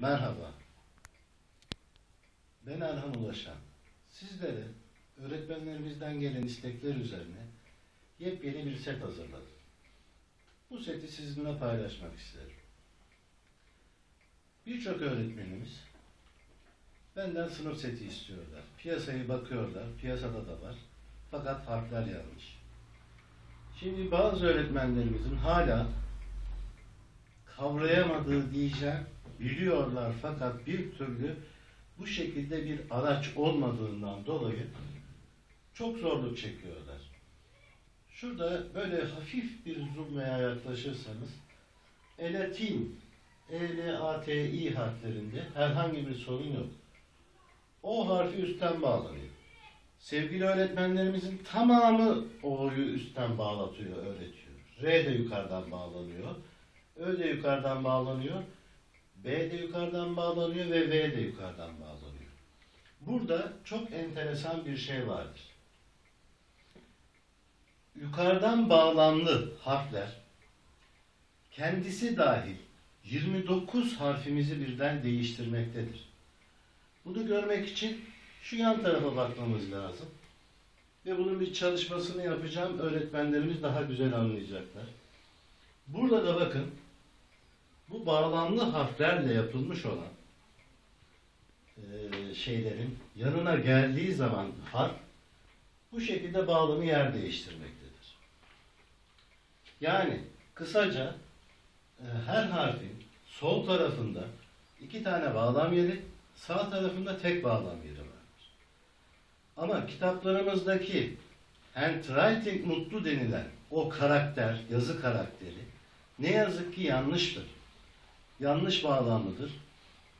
Merhaba. Ben Erhan Ulaşan. Sizlere öğretmenlerimizden gelen istekler üzerine yepyeni bir set hazırladım. Bu seti sizinle paylaşmak isterim. Birçok öğretmenimiz benden sınıf seti istiyorlar. Piyasayı bakıyorlar, piyasada da var. Fakat harfler yanlış. Şimdi bazı öğretmenlerimizin hala kavrayamadığı diyeceğim, biliyorlar fakat bir türlü bu şekilde bir araç olmadığından dolayı çok zorluk çekiyorlar. Şurada böyle hafif bir zoom'aya yaklaşırsanız Elatin, E-L-A-T-I harflerinde herhangi bir sorun yok. O harfi üstten bağlanıyor. Sevgili öğretmenlerimizin tamamı O'yu üstten bağlatıyor, öğretiyor. R de yukarıdan bağlanıyor. Ö de yukarıdan bağlanıyor. B de yukarıdan bağlanıyor ve V de yukarıdan bağlanıyor. Burada çok enteresan bir şey vardır. Yukarıdan bağlamlı harfler kendisi dahil 29 harfimizi birden değiştirmektedir. Bunu görmek için şu yan tarafa bakmamız lazım. Ve bunun bir çalışmasını yapacağım. Öğretmenlerimiz daha güzel anlayacaklar. Burada da bakın bu bağlamlı harflerle yapılmış olan eee, şeylerin yanına geldiği zaman harf bu şekilde bağlamı yer değiştirmektedir. Yani kısaca e, her harfin sol tarafında iki tane bağlam yeri, sağ tarafında tek bağlam yeri vardır. Ama kitaplarımızdaki handwriting mutlu denilen o karakter, yazı karakteri ne yazık ki yanlıştır. Yanlış bağlamlıdır.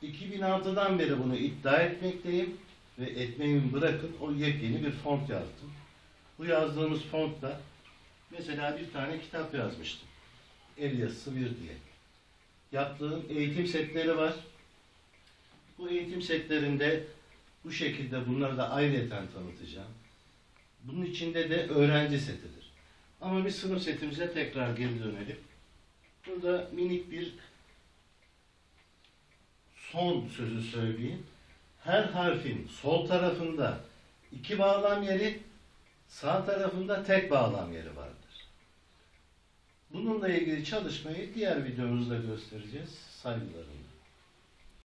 2006'dan beri bunu iddia etmekteyim ve etmeyi bırakın o yepyeni bir font yazdım. Bu yazdığımız fontla mesela bir tane kitap yazmıştım. El yazısı bir diye. Yaptığım eğitim setleri var. Bu eğitim setlerinde bu şekilde bunları da ayrıyeten tanıtacağım. Bunun içinde de öğrenci setidir. Ama bir sınıf setimize tekrar geri dönelim. Burada minik bir son sözü söyleyeyim. Her harfin sol tarafında iki bağlam yeri, sağ tarafında tek bağlam yeri vardır. Bununla ilgili çalışmayı diğer videomuzda göstereceğiz. Saygılarımla.